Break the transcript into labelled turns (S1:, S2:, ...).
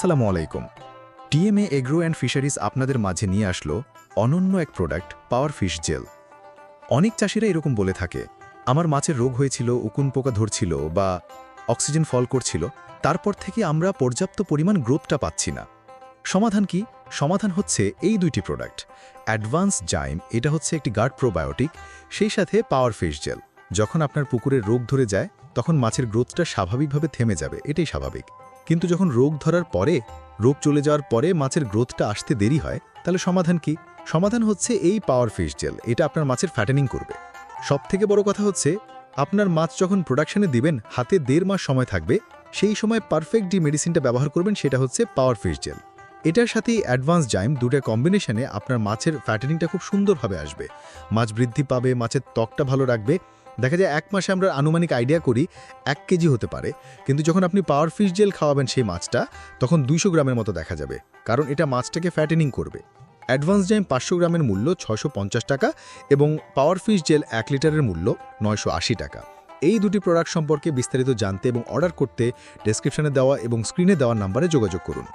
S1: আসসালামু আলাইকুম। TMA agro and fisheries আপনাদের মাঝে নিয়ে আসলো অনন্য এক প্রোডাক্ট পাওয়ার ফিশ জেল। অনেক চাষিরা এরকম বলে থাকে, আমার মাছের রোগ হয়েছিল, উকুন পোকা ধরছিল বা অক্সিজেন ফল করছিল, তারপর থেকে আমরা পর্যাপ্ত পরিমাণ গ্রোথটা পাচ্ছি না। সমাধান কি? সমাধান হচ্ছে এই দুইটি প্রোডাক্ট। অ্যাডভান্স জাইম, এটা হচ্ছে একটি গার্ড প্রোবায়োটিক, সেই সাথে পাওয়ার ফিশ জেল। যখন আপনার পুকুরের রোগ ধরে যায়, তখন মাছের গ্রোথটা স্বাভাবিকভাবে থেমে যাবে, এটাই স্বাভাবিক। কিন্তু যখন রোগ ধরার পরে, রোগ চলে যাওয়ার পরে মাছের গ্রোথটা আসতে দেরি হয়, তাহলে সমাধান কি? সমাধান হচ্ছে এই পাওয়ার ফিশ জেল, এটা আপনার মাছের ফ্যাটেনিং করবে। সব থেকে বড় কথা হচ্ছে, আপনার মাছ যখন প্রোডাকশনে দিবেন, হাতে দেড় মাস সময় থাকবে, সেই সময় পারফেক্ট যে মেডিসিনটা ব্যবহার করবেন, সেটা হচ্ছে পাওয়ার ফিশ জেল। এটার সাথে অ্যাডভান্স জাইম দুটা কম্বিনেশনে আপনার মাছের ফ্যাটেনিংটা খুব সুন্দরভাবে আসবে। মাছ বৃদ্ধি পাবে, মাছের ত্বকটা ভালো রাখবে দেখা যায় এক মাসে আমরা আনুমানিক আইডিয়া করি এক কেজি হতে পারে। কিন্তু যখন আপনি পাওয়ার ফিশ জেল খাওয়াবেন সেই মাছটা, তখন দুইশো গ্রামের মতো দেখা যাবে। কারণ এটা মাছটাকে ফ্যাটেনিং করবে। অ্যাডভান্স জাইম পাঁচশো গ্রামের মূল্য ছশো টাকা এবং পাওয়ার ফিশ জেল এক লিটারের মূল্য নয়শো আশি টাকা। এই দুটি প্রোডাক্ট সম্পর্কে বিস্তারিত জানতে এবং অর্ডার করতে ডেসক্রিপশনে দেওয়া এবং স্ক্রিনে দেওয়া নাম্বারে যোগাযোগ করুন।